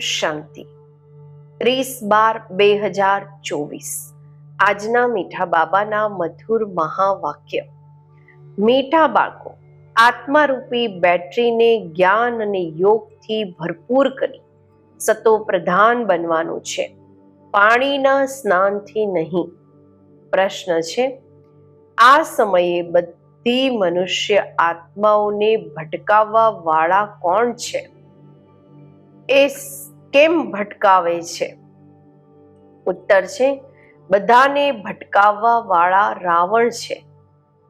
શાંતિ. ત્રીસ બાર બે હજાર ચોવીસ. આજના મીઠા બાબાના મધુર મહાવાક્ય. મીઠા બાળકો, આત્મારૂપી બેટરીને જ્ઞાન અને યોગથી ભરપૂર કરી. સતો પ્રધાન બનવાનું છે. પાણીના સ્નાનથી નહીં. પ્રશ્ન છે, આ સમયે બધી મનુષ્ય આત્માઓને ભટકાવવા વાળા કોણ છે? એ કેમ ભટકાવે છે? ઉત્તર છે, બધાને ભટકાવવા વાળા રાવણ છે,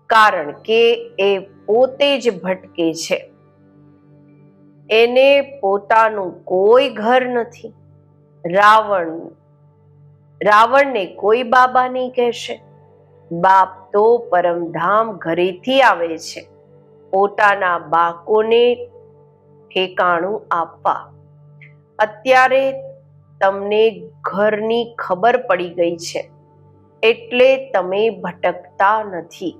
કારણ કે એ પોતે જ ભટકે છે. એને પોતાનું કોઈ ઘર નથી. રાવણ, રાવણને કોઈ બાબા નહીં કહેશે. બાપ તો પરમધામ ઘરેથી આવે છે. પોતાના બાકોને ઠેકાણું આપવા. અત્યારે તમને ઘરની ખબર પડી ગઈ છે. એટલે તમે ભટકતા નથી.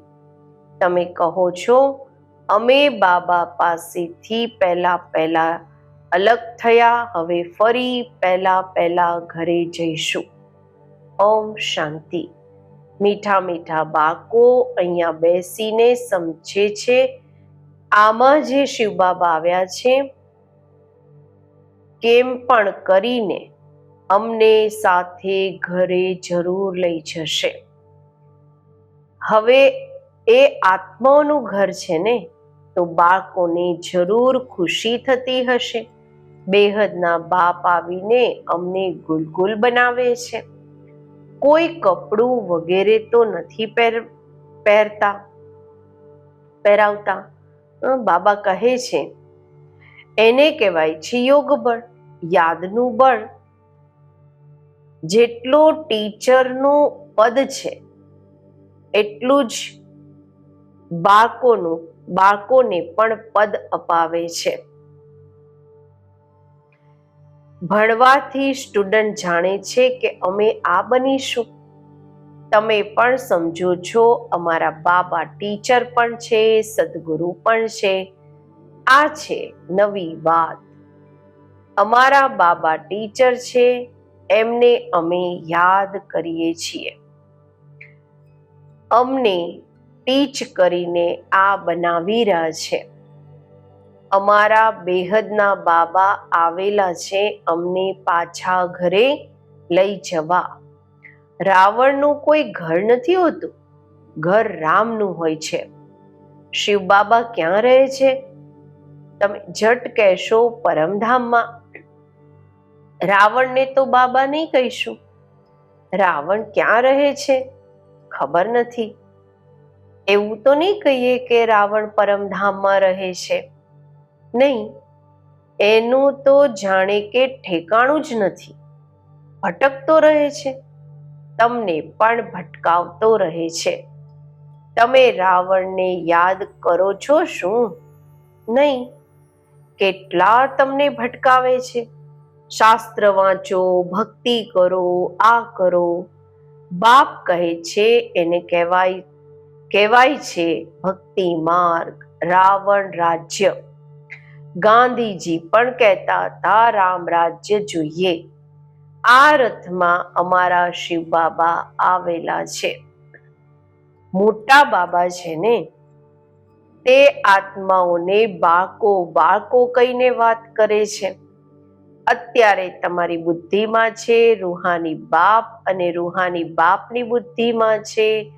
તમે કહો છો, અમે બાબા પાસેથી પહેલા પહેલા અલગ થયા, હવે ફરી પહેલા પહેલા ઘરે જઈશું. ઓમ શાંતિ. મીઠા મીઠા બાકો અહીંયા બેસીને સમજે છે. આમાં જે શિવ બાબા આવ્યા છે કેમ પણ કરીને અમને સાથે ઘરે જરૂર લઈ જશે. હવે એ આત્માઓનું ઘર છે ને, તો બાળકોને જરૂર ખુશી થતી હશે. બેહદના બાપ આવીને અમને ગુલગુલ બનાવે છે. કોઈ કપડું વગેરે તો નથી પહેર, પહેરતા, પહેરાવતા. બાબા કહે છે, એને કહેવાય છે યોગ બળ યાદનું બળ જેટલો ટીચરનું પદ છે, એટલું જ બાળકોનું, બાળકોને પણ પદ અપાવે છે. ભણવાથી સ્ટુડન્ટ જાણે છે કે અમે આ બનીશું. તમે પણ સમજો છો, અમારા બાબા ટીચર પણ છે, સદગુરુ પણ છે. આ છે નવી વાત. અમારા બાબા ટીચર છે, એમને અમે યાદ કરીએ છીએ. અમને ટીચ કરીને આ બનાવી રહ્યા છે. અમારા બેહદના બાબા આવેલા છે, અમને પાછા ઘરે લઈ જવા. રાવણનું કોઈ ઘર નથી હોતું. ઘર રામનું હોય છે. શિવ બાબા ક્યાં રહે છે? તમે જટ કહેશો પરમધામમાં. રાવણને તો બાબા નહીં કહીશું. રાવણ ક્યાં રહે છે? ખબર નથી. એવું તો નહીં કહીએ કે રાવણ પરમધામમાં રહે છે. નહીં, એનું તો જાણે કે ઠેકાણું જ નથી. ભટકતો રહે છે. તમને પણ ભટકાવતો રહે છે. તમે રાવણને યાદ કરો છો શું? નહીં, કેટલા તમને ભટકાવે છે? શાસ્ત્ર વાંચો, ભક્તિ કરો, આ કરો. બાપ કહે છે, એને કહેવાય કહેવાય છે, ભક્તિ માર્ગ, રાવણ રાજ્ય. ગાંધીજી પણ કહેતા હતા રામ રાજ્ય જોઈએ. આ રથમાં અમારા શિવ બાબા આવેલા છે. મોટા બાબા છે ને, તે આત્માઓને બાકો બાળકો કહીને વાત કરે છે. અત્યારે તમારી બુદ્ધિમાં છે, રૂહાની બાપ અને રૂહાની બાપની બુદ્ધિમાં છે,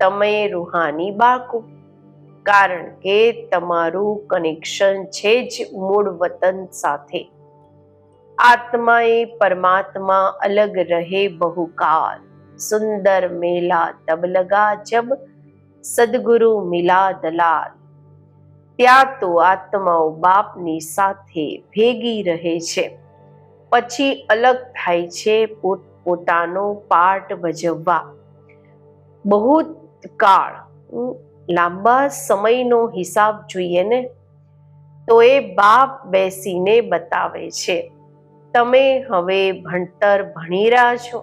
તમે રૂહાની બાળકો. કારણ કે તમારું કનેક્શન છે જ મૂળ વતન સાથે. આત્માએ પરમાત્મા અલગ રહે બહુકાલ. સુંદર મેલા તબ લગા જબ સદગુરુ મિલા દલાલ. ત્યાં તો આત્માઓ બાપની સાથે ભેગી રહે છે. પછી અલગ થાય છે પોત, પોતાનો પાર્ટ ભજવવા. બહુ કાળ લાંબા સમયનો હિસાબ જોઈએ ને, તો એ બાપ બેસીને બતાવે છે, તમે હવે ભણતર ભણી રહ્યા છો.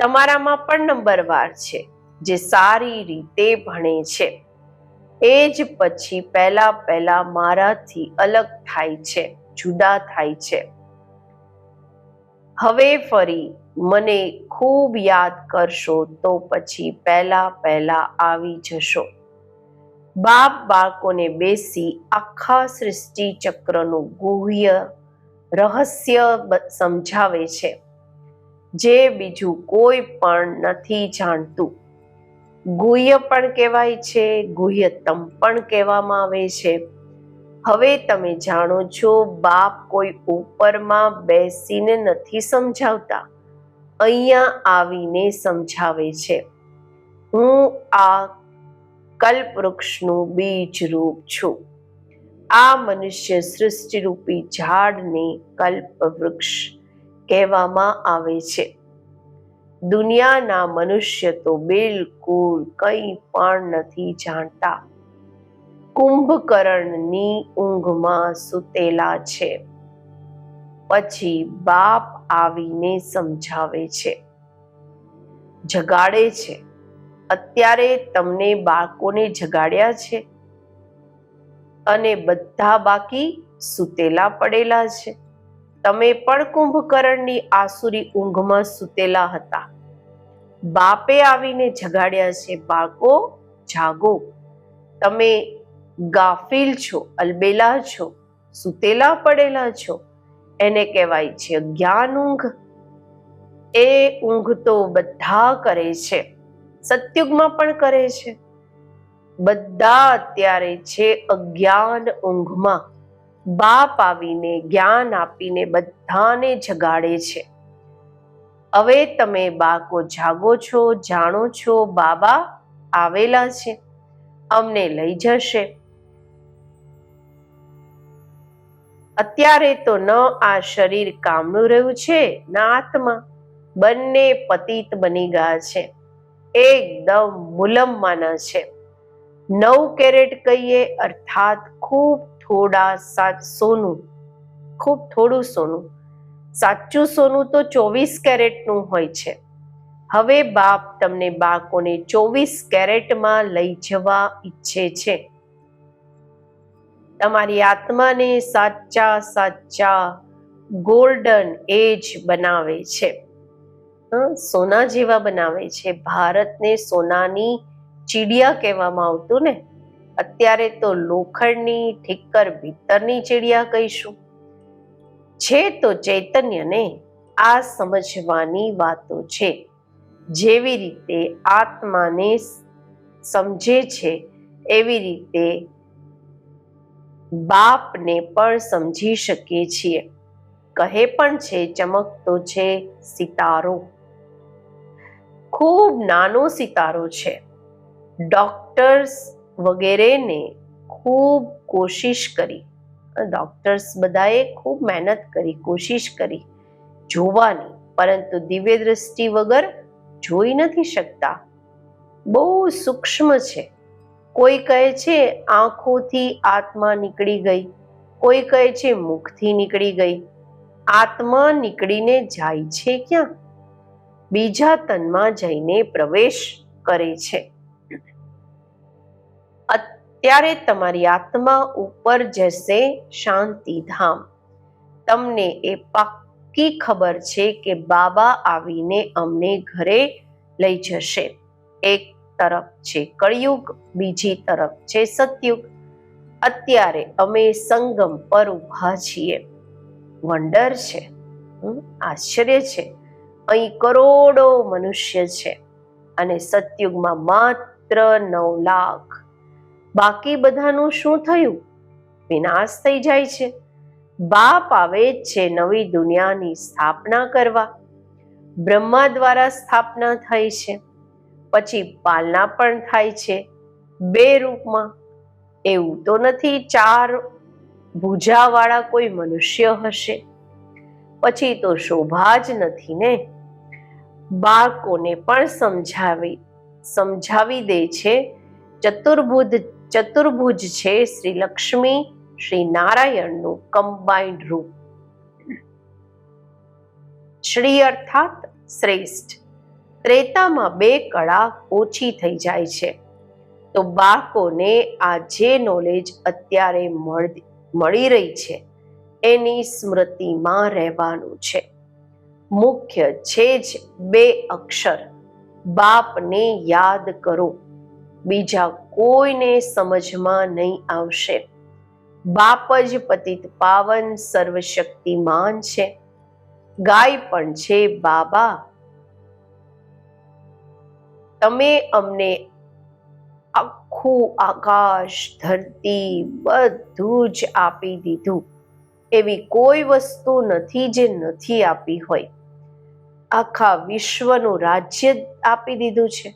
તમારામાં પણ નંબરવાર છે, જે સારી રીતે ભણે છે. એ જ પછી પહેલા પહેલા મારાથી અલગ થાય છે. જુદા થાય છે. હવે ફરી મને ખૂબ યાદ કરશો તો પછી પહેલા પહેલા આવી જશો. બાપ બાળકોને બેસી આખા સૃષ્ટિ ચક્રનું ગુહ્ય રહસ્ય સમજાવે છે. જે બીજું કોઈ પણ નથી જાણતું. ગુહ્ય પણ કહેવાય છે, ગુહ્યતમ પણ કહેવામાં આવે છે. હવે તમે જાણો છો, બાપ કોઈ ઉપરમાં બેસીને નથી સમજાવતા. અહીંયા આવીને સમજાવે છે, હું આ કલ્પવૃક્ષનું બીજ રૂપ છું. આ મનુષ્ય સૃષ્ટિરૂપી ઝાડને કલ્પવૃક્ષ કહેવામાં આવે છે. દુનિયાના મનુષ્ય તો બિલકુલ કંઈ પણ નથી જાણતા. કુંભકર્ણની ઊંઘમાં સૂતેલા છે. પછી બાપ આવીને સમજાવે છે. જગાડે છે. અત્યારે તમને બાળકોને જગાડ્યા છે. અને બધા બાકી સૂતેલા પડેલા છે. તમે પણ કુંભકર્ણની આસુરી ઊંઘમાં સૂતેલા હતા. બાપે આવીને જગાડ્યા છે. બાળકો, જાગો. તમે ગાફિલ છો, અલબેલા છો, સૂતેલા પડેલા છો. એને કહેવાય છે જ્ઞાન ઊંઘ. એ ઊંઘ તો બધા કરે છે, સત્યુગમાં પણ કરે છે. બધા અત્યારે છે અજ્ઞાન ઊંઘમાં. બાપ આવીને જ્ઞાન આપીને બધાને જગાડે છે. હવે તમે બાકો જાગો છો, જાણો છો, બાબા આવેલા છે. અમને લઈ જશે. અત્યારે તો ન આ શરીર કામનું રહ્યું છે, ન આત્મા. બંને પતિત બની ગયા છે. એકદમ મુલમમાના છે. નવ કેરેટ કહીએ, અર્થાત ખૂબ થોડા સાત સોનું. ખૂબ થોડું સોનું. સાચું સોનું તો ચોવીસ કેરેટનું હોય છે. હવે બાપ તમને બાળકોને ચોવીસ કેરેટમાં લઈ જવા ઈચ્છે છે. તમારી આત્માને સાચા સાચા ગોલ્ડન એજ બનાવે છે. સોના જેવા બનાવે છે. ભારતને સોનાની ચીડિયા કહેવામાં આવતું ને. અત્યારે તો લોખંડની ઠીકર ભીતરની ચીડિયા કહીશું. છે તો ચૈતન્યને આ સમજવાની વાતો છે. જેવી રીતે આત્માને સમજે છે, એવી રીતે બાપને પણ સમજી શકીએ છીએ. કહે પણ છે ચમકતો છે સિતારો. ખૂબ નાનો સિતારો છે. ડોક્ટર્સ વગેરેને ખૂબ કોશિશ કરી. ડોક્ટર્સ બધાએ ખૂબ મહેનત કરી, કોશિશ કરી જોવાની. પરંતુ દિવ્ય દ્રષ્ટિ વગર જોઈ નથી શકતા. બહુ સૂક્ષ્મ છે. કોઈ કહે છે, આંખોથી આત્મા નીકળી ગઈ. કોઈ કહે છે, મુખથી નીકળી ગઈ. આત્મા નીકળીને જાય છે ક્યાં? બીજા તનમાં જઈને પ્રવેશ કરે છે. અત્યારે તમારી આત્મા ઉપર જશે શાંતિધામ. તમને એ પાક્કી ખબર છે કે બાબા આવીને અમને ઘરે લઈ જશે. એક તરફ છે. કળિયુગ બીજી તરફ છે. સતયુગ. અત્યારે અમે સંગમ પર ઊભા છીએ. વંડર છે. આશ્ચર્ય છે. અહીં કરોડો મનુષ્ય છે અને સતયુગમાં માત્ર નવ લાખ. બાકી બધાનું શું થયું? વિનાશ થઈ જાય છે. બાપ આવે છે નવી દુનિયાની સ્થાપના કરવા. બ્રહ્મા દ્વારા સ્થાપના થઈ છે. પછી પાલના પણ થાય છે. બે રૂપમાં એવું તો નથી, ચાર ભુજાવાળા કોઈ મનુષ્ય હશે. પછી તો શોભા જ નથી ને. બાળકોને પણ સમજાવી સમજાવી દે છે. ચતુર્ભુજ ચતુર્ભુજ છે શ્રી લક્ષ્મી, શ્રી નારાયણનું કમ્બાઇન્ડ રૂપ. શ્રી અર્થાત શ્રેષ્ઠ. ત્રેતામાં બે કળા ઓછી થઈ જાય છે. તો બાળકોને આ જે નોલેજ અત્યારે મળ- રહી છે, એની સ્મૃતિમાં રહેવાનું છે. મુખ્ય છે જ બે અક્ષર. બાપને યાદ કરો. બીજા કોઈને સમજમાં નહીં આવશે. બાપ જ પતિત પાવન સર્વશક્તિમાન છે. ગાય પણ છે બાબા. તમે અમને આખું આકાશ, ધરતી બધું જ આપી દીધું. એવી કોઈ વસ્તુ નથી જે નથી આપી હોય. આખા વિશ્વનું રાજ્ય આપી દીધું છે.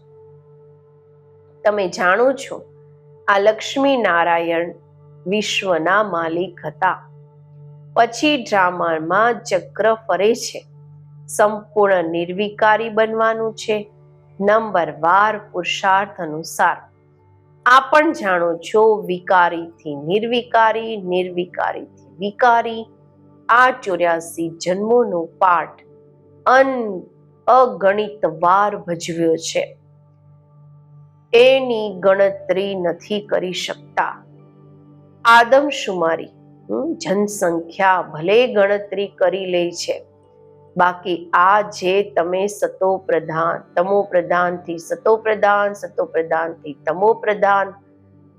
તમે જાણો છો, આ લક્ષ્મી નારાયણ વિશ્વના માલિક હતા. પછી ડ્રામામાં ચક્ર ફરે છે. સંપૂર્ણ નિર્વિકારી બનવાનું છે. નંબર વાર પુરુષાર્થ અનુસાર. આ પણ જાણો છો, વિકારીથી નિર્વિકારી, નિર્વિકારીથી વિકારી. આ ચોર્યાસી જન્મોનો પાઠ અન અગણિત વાર ભજવ્યો છે. એની ગણતરી નથી કરી શકતા. આદમશુમારી જનસંખ્યા ભલે ગણતરી કરી લે છે બાકી આ જે તમે સતો પ્રધાન, તમો પ્રધાનથી સતો પ્રધાન, સતો પ્રધાનથી તમો પ્રધાન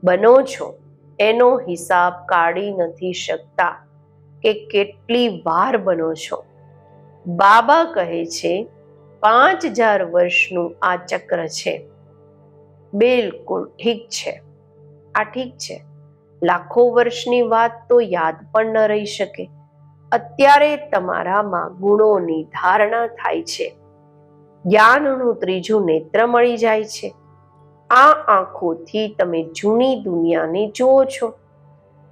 બનો છો, એનો હિસાબ કાઢી નથી શકતા કે કેટલી વાર બનો છો. બાબા કહે છે, પાંચ હજાર વર્ષનું આ ચક્ર છે. બિલકુલ ઠીક છે. આ ઠીક છે. લાખો વર્ષની વાત તો યાદ પણ ન રહી શકે. અત્યારે તમારામાં ગુણોની ધારણા થાય છે. જ્ઞાનનું ત્રીજું નેત્ર મળી જાય છે. આ આંખોથી તમે જૂની દુનિયાને જુઓ છો.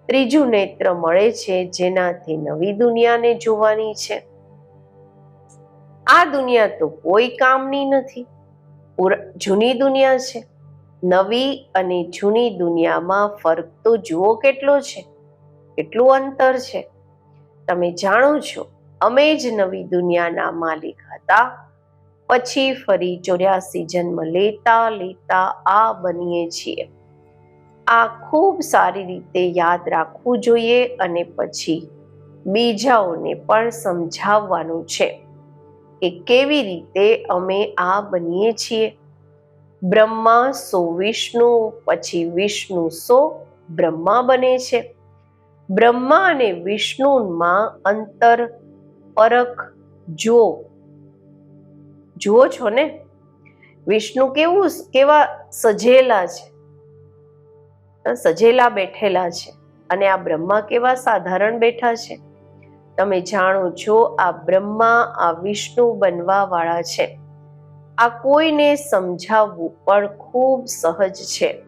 ત્રીજું નેત્ર મળે છે જેનાથી નવી દુનિયાને જોવાની છે. આ દુનિયા તો કોઈ કામની નથી. જૂની દુનિયા છે. નવી અને જૂની દુનિયામાં ફરક તો જુઓ કેટલો છે. કેટલું અંતર છે. તમે જાણો છો, અમે જ નવી દુનિયાના માલિક હતા. પછી ફરી ચોર્યાસી જન્મ લેતા લેતા આ બનીએ છીએ. આ ખૂબ સારી રીતે યાદ રાખવું જોઈએ અને પછી બીજાઓને પણ સમજાવવાનું છે કે કેવી રીતે અમે આ બનીએ છીએ. બ્રહ્મા સો વિષ્ણુ, પછી વિષ્ણુ સો બ્રહ્મા બને છે. બ્રહ્મા અને વિષ્ણુમાં અંતર પરખ જુઓ જુઓ છો ને? વિષ્ણુ કેવું કેવા સજેલા છે. સજેલા બેઠેલા છે. અને આ બ્રહ્મા કેવા સાધારણ બેઠા છે. તમે જાણો છો આ બ્રહ્મા, આ વિષ્ણુ બનવા વાળા છે. આ કોઈને સમજાવવું પણ ખૂબ સહજ છે.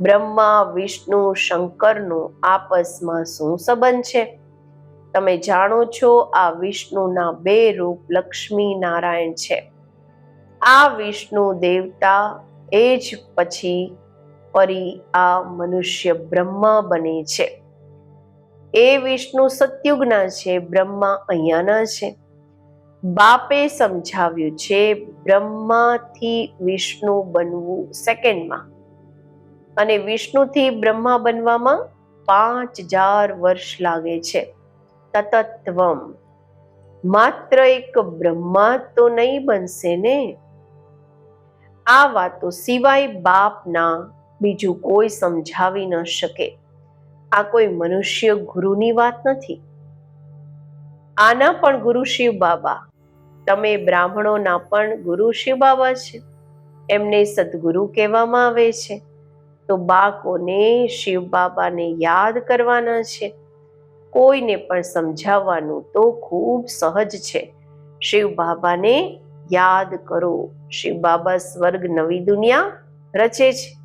બ્રહ્મા, વિષ્ણુ, શંકરનો આપસમાં શું સંબંધ છે? તમે જાણો છો આ વિષ્ણુના બે રૂપ લક્ષ્મી નારાયણ છે. આ વિષ્ણુ દેવતા એ જ પછી ફરી આ મનુષ્ય બ્રહ્મા બને છે. એ વિષ્ણુ સત્યુગના છે, બ્રહ્મા અહીંયાના છે. બાપે સમજાવ્યું છે, બ્રહ્માથી વિષ્ણુ બનવું સેકન્ડમાં અને વિષ્ણુથી બ્રહ્મા બનવામાં પાંચ હજાર વર્ષ લાગે છે. તતત્વમ. માત્ર એક બ્રહ્મા તો નહીં બનશે ને? આ વાતો સિવાય બાપના બીજું કોઈ સમજાવી ન શકે. આ કોઈ મનુષ્ય ગુરુની વાત નથી. આના પણ ગુરુ શિવ બાબા. તમે બ્રાહ્મણોના પણ ગુરુ શિવ બાબા છે. એમને સદગુરુ કહેવામાં આવે છે. તો બાળકોને શિવ બાબાને યાદ કરવાના છે. કોઈને પણ સમજાવવાનું તો ખૂબ સહજ છે. શિવ બાબાને યાદ કરો. શિવ બાબા સ્વર્ગ નવી દુનિયા રચે છે.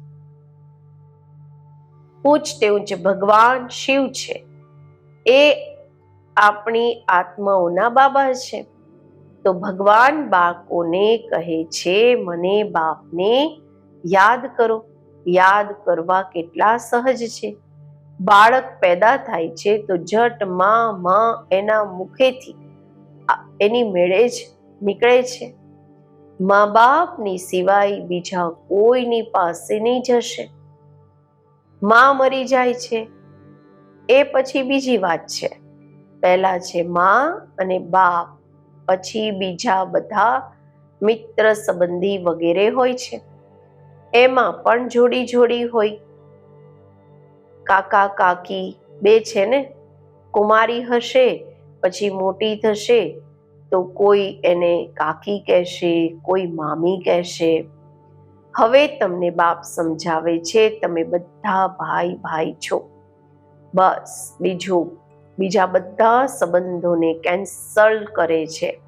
પૂછતે ઊંચ ભગવાન શિવ છે. એ આપણી આત્માઓના બાબા છે. તો ભગવાન બાળકોને કહે છે, મને બાપને યાદ કરો. યાદ કરવા કેટલા સહજ છે. બાળક પેદા થાય છે તો જટમાં માં એના મુખેથી એની મેળે જ નીકળે છે. મા બાપની સિવાય બીજા કોઈની પાસે નહીં જશે. માં મરી જાય છે. એ પછી બીજી વાત છે. પહેલા છે માં અને બાપ, પછી બીજા બધા મિત્ર સંબંધી વગેરે હોય છે. એમાં પણ જોડી જોડી હોય. કાકા, કાકી બે છે ને? કુમારી હશે, પછી મોટી થશે, તો કોઈ એને કાકી કહેશે, કોઈ મામી કહેશે. હવે તમને બાપ સમજાવે છે, તમે બધા ભાઈ ભાઈ છો. બસ, બીજું, બીજા બધા સંબંધોને કેન્સલ કરે છે.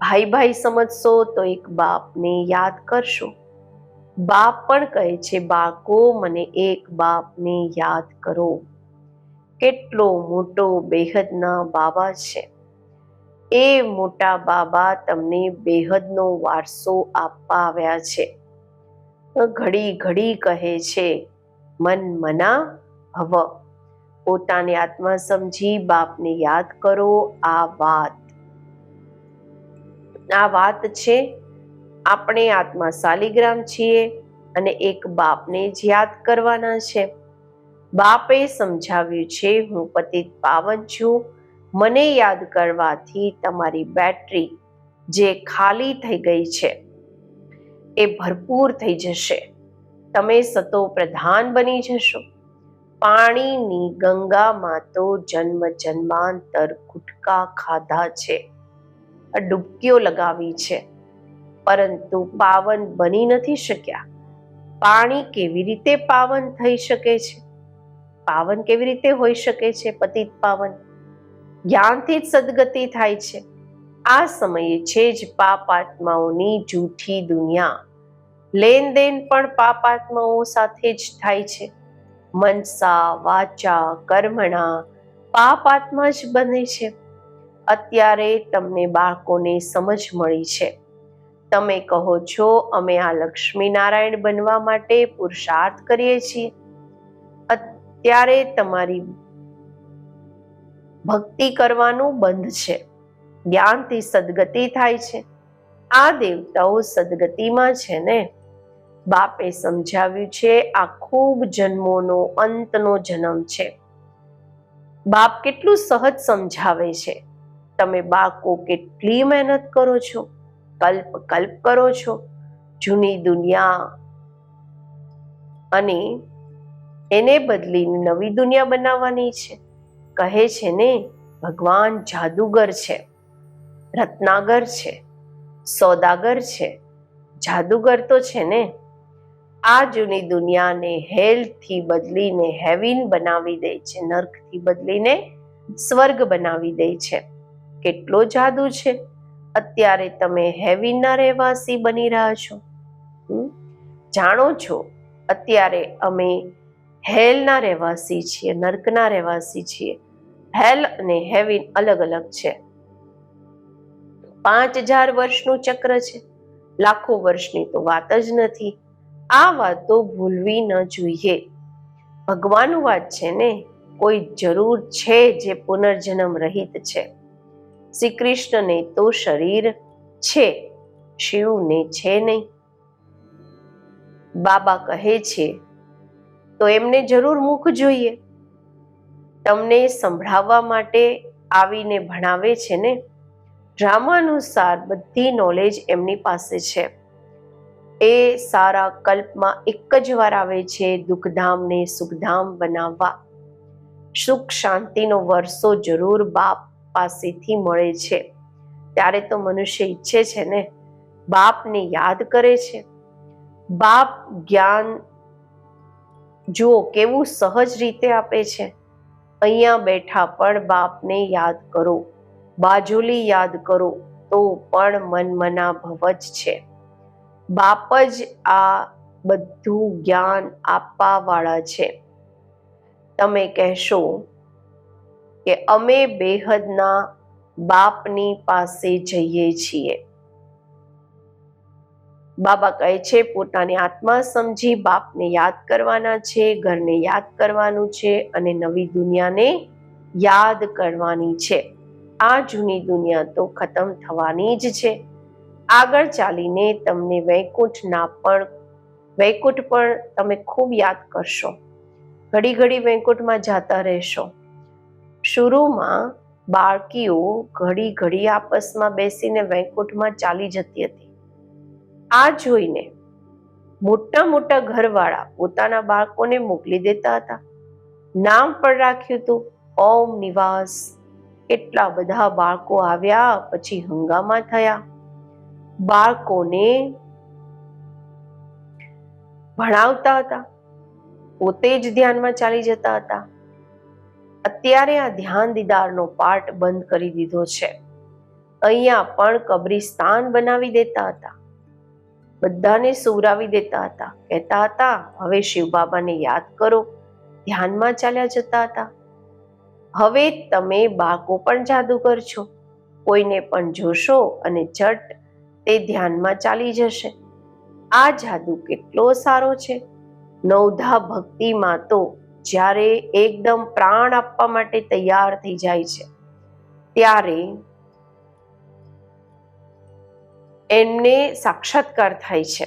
ભાઈ ભાઈ સમજશો તો એક બાપને યાદ કરશો. બાપ પણ કહે છે, બાળકો, મને એક બાપને યાદ કરો. કેટલો મોટો બેહદના બાબા છે. એ મોટા બાબા તમને બેહદનો વારસો આપવા આવ્યા છે. ઘડી ઘડી કહે છે, મન મના ભવ. પોતાની આત્મા સમજી બાપને યાદ કરો આ વાત. આ વાત છે આપણે આત્મા શાલિગ્રામ છીએ અને એક બાપને જ યાદ કરવાના છે. બાપે સમજાવ્યું છે, હું પતિત પાવન છું. મને યાદ કરવાથી તમારી બેટરી જે ખાલી થઈ ગઈ છે, એ ભરપૂર થઈ જશે. તમે સતો પ્રધાન બની જશો. પાણીની ગંગામાં તો જન્મ જન્માંતર ગુટકા ખાધા છે. ડૂબકીઓ લગાવી છે. પરંતુ પાવન બની નથી શક્યા. પાણી કેવી રીતે પાવન થઈ શકે છે? પાવન કેવી રીતે હોઈ શકે છે પતિત પાવન? જ્ઞાનથી જ સદગતિ થાય છે. આ સમયે છે જ પાપ આત્માઓની જૂઠી દુનિયા. લેનદેન પણ પાપ આત્માઓ સાથે જ થાય છે. મનસા, વાચા, કર્મણા પાપ આત્મા જ બને છે. અત્યારે તમને બાળકોને સમજ મળી છે. તમે કહો છો, અમે આ લક્ષ્મી નારાયણ બનવા માટે પુરુષાર્થ કરીએ છીએ. અત્યારે તમારી ભક્તિ કરવાનું બંધ છે. જ્ઞાનથી સદગતિ થાય છે. આ દેવતાઓ સદગતિમાં છે ને? બાપે સમજાવ્યું છે, આ ખૂબ જન્મોનો, અંતનો જન્મ છે. બાપ કેટલું સહજ સમજાવે છે. તમે બાકો કેટલી મહેનત કરો છો. કલ્પ કલ્પ કરો છો જૂની દુનિયા અને એને બદલીને નવી દુનિયા બનાવવાની છે. કહે છે ને, ભગવાન જાદુગર છે, રત્નાગર છે, સોદાગર છે, જાદુગર તો છે ને. આ જૂની દુનિયાને હેલ્થથી બદલીને હેવીન બનાવી દે છે, નર્કથી બદલીને સ્વર્ગ બનાવી દે છે. કેટલો જાદુ છે. અત્યારે તમે હેવિનના રહેવાસી બની રહ્યા છો. જાણો છો, અત્યારે અમે હેલના રહેવાસી છીએ નર્કના રહેવાસી છીએ. હેલ અને હેવિન અલગ અલગ છે. પાંચ હજાર વર્ષનું ચક્ર છે. લાખો વર્ષની તો વાત જ નથી. આ વાતો ભૂલવી ન જોઈએ. ભગવાનનું વાત છે ને, કોઈ જરૂર છે જે પુનર્જન્મ રહિત છે. શ્રી કૃષ્ણને તો શરીર છે, શિવને છે નહીં. બાબા કહે છે, તો એમને જરૂર મુખ જોઈએ. તમને સંભળાવવા માટે આવીને ભણાવે છે ને? ડ્રામાનુસાર બધી નોલેજ એમની પાસે છે. એ સારા કલ્પમાં એક જ વાર આવે છે દુઃખધામને સુખધામ બનાવવા. સુખ શાંતિનો વર્ષો જરૂર બાપ. પાસેથી મળે છે. ત્યારે તો મનુષ્ય ઈચ્છે છે ને, બાપને યાદ કરે છે. બાપ જ્ઞાન જુઓ કેવું સહજ રીતે આપે છે. અહીંયા બેઠા પણ બાપને યાદ કરો. બાજુલી યાદ કરો તો પણ મનમના ભવ જ છે. બાપ જ આ બધું જ્ઞાન આપવા વાળા છે. તમે કહેશો કે અમે બેહદના બાપની પાસે જઈએ છીએ. બાબા કહે છે, પોતાની આત્મા સમજી બાપને યાદ કરવાના છે, ઘરને યાદ કરવાનું છે અને નવી દુનિયાને યાદ કરવાની છે. આ જૂની દુનિયા તો ખતમ થવાની જ છે. આગળ ચાલીને તમને વૈકુંઠના પણ, વૈકુંઠ પણ તમે ખૂબ યાદ કરશો. ઘડી ઘડી વૈકુંઠમાં જાતા રહેશો. શુરુમાં બાળકીઓ ઘડી ઘડી આપસમાં બેસીને વૈકુંઠમાં ચાલી જતી હતી. આ જોઈને મોટા મોટા ઘરવાળા પોતાના બાળકોને મોકલી દેતા હતા. નામ પણ રાખ્યું હતું, ઓમ નિવાસ. કેટલા બધા બાળકો આવ્યા, પછી હંગામા થયા. બાળકોને ભણાવતા હતા, પોતે જ ધ્યાનમાં ચાલી જતા હતા. અત્યારે આ ધ્યાન દીદારનો પાર્ટ બંધ કરી દીધો છે. અહીંયા પણ કબ્રિસ્તાન બનાવી દેતા હતા. બધાને સુવરાવી દેતા હતા. કહેતા હતા, હવે શિવ બાબાને યાદ કરો. ધ્યાનમાં ચાલ્યા જતા હતા. હવે તમે બાળકો પણ જાદુગર છો. કોઈને પણ જોશો અને ઝટ તે ધ્યાનમાં ચાલી જશે. આ જાદુ કેટલો સારો છે. નવધા ભક્તિમાં તો જ્યારે એકદમ પ્રાણ આપવા માટે તૈયાર થઈ જાય છે, ત્યારે એમને સાક્ષાત્કાર થાય છે.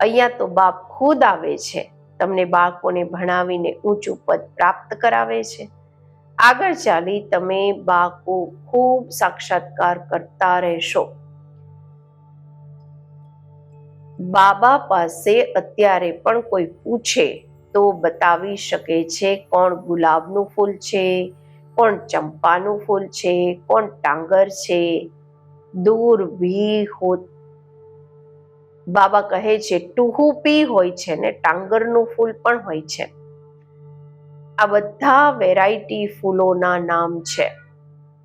અહીંયા તો બાપ ખુદ આવે છે, તમને બાળકોને ભણાવીને ઊંચું પદ પ્રાપ્ત કરાવે છે. આગળ ચાલી તમે બાળકો ખૂબ સાક્ષાત્કાર કરતા રહેશો. બાબા પાસે અત્યારે પણ કોઈ પૂછે તો બતાવી શકે છે કોણ ગુલાબનું ફૂલ છે, કોણ ચંપાનું ફૂલ છે, કોણ ટાંગર છે. દૂર ભી હો બાબા કહે છે ટુહુપી હોય છે ને ટાંગરનું ફૂલ પણ હોય છે. આ બધા વેરાયટી ફૂલોના નામ છે.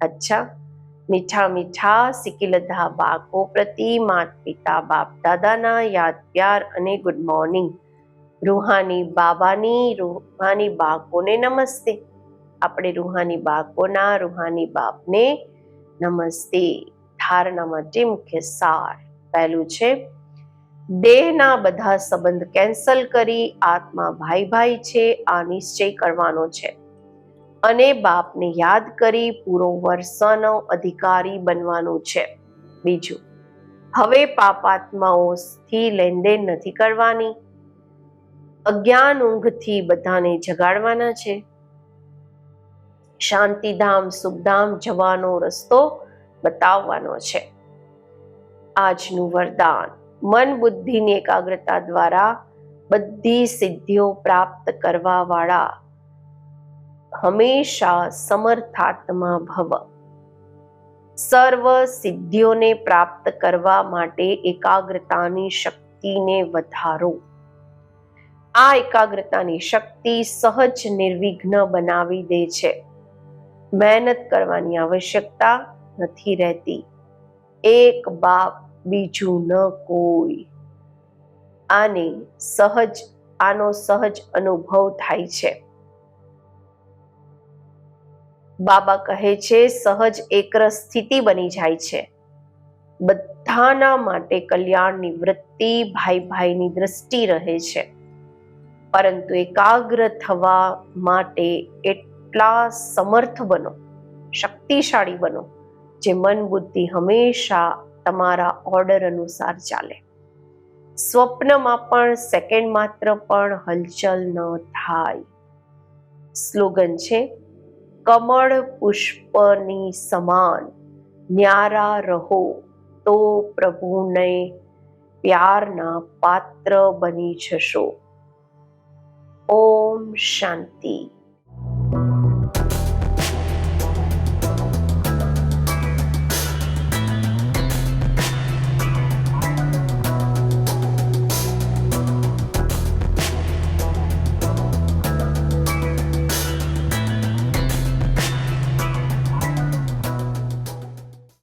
અચ્છા, મીઠા મીઠા, સિકિલધા બાળકો પ્રતિ માત પિતા બાપ દાદાના યાદ પ્યાર અને ગુડ મોર્નિંગ. રૂહાની બાબાની, રૂહાની બાળકોને નમસ્તે. આપણે રૂહાની બાળકોના, રૂહાની બાપને નમસ્તે. ધારણા માટે મુખ્ય સાર પહેલું છે, દેહના બધા સંબંધ કેન્સલ કરી આત્મા ભાઈ ભાઈ છે, આ નિશ્ચય કરવાનો છે. અને બાપને યાદ કરી પૂરો વર્ષનો અધિકારી બનવાનું છે. બીજું, હવે પાપાત્માઓથી લેનદેન નથી કરવાની. અજ્ઞાન ઊંઘથી બધાને જગાડવાના છે. શાંતિધામ, સુખધામ જવાનો રસ્તો બતાવવાનો છે. આજનું વરદાન, મન બુદ્ધિની એકાગ્રતા દ્વારા બધી સિદ્ધિઓ પ્રાપ્ત કરવા વાળા હંમેશા સમર્થાત્મા ભવ. સર્વ સિદ્ધિઓને પ્રાપ્ત કરવા માટે એકાગ્રતાની શક્તિને વધારો. આ એકાગ્રતાની શક્તિ સહજ નિર્વિઘ્ન બનાવી દે છે. મહેનત કરવાની આવશ્યકતા નથી રહેતી. એક બાપ બીજું ન કોઈ. આને સહજ, આનો સહજ અનુભવ થાય છે. બાબા કહે છે, સહજ એકરસ સ્થિતિ બની જાય છે. બધાના માટે કલ્યાણની વૃત્તિ ભાઈ ભાઈની દ્રષ્ટિ રહે છે. પરંતુ એકાગ્ર થવા માટે એટલા સમર્થ બનો, શક્તિશાળી બનો, જે મન બુદ્ધિ હંમેશા તમારા ઓર્ડર અનુસાર ચાલે. સ્વપ્નમાં પણ સેકન્ડ માત્ર પણ હલચલ ન થાય. સ્લોગન છે, કમળ પુષ્પની સમાન, ન્યારા રહો, તો પ્રભુને પ્યારના પાત્ર બની જશો. ઓમ શાંતિ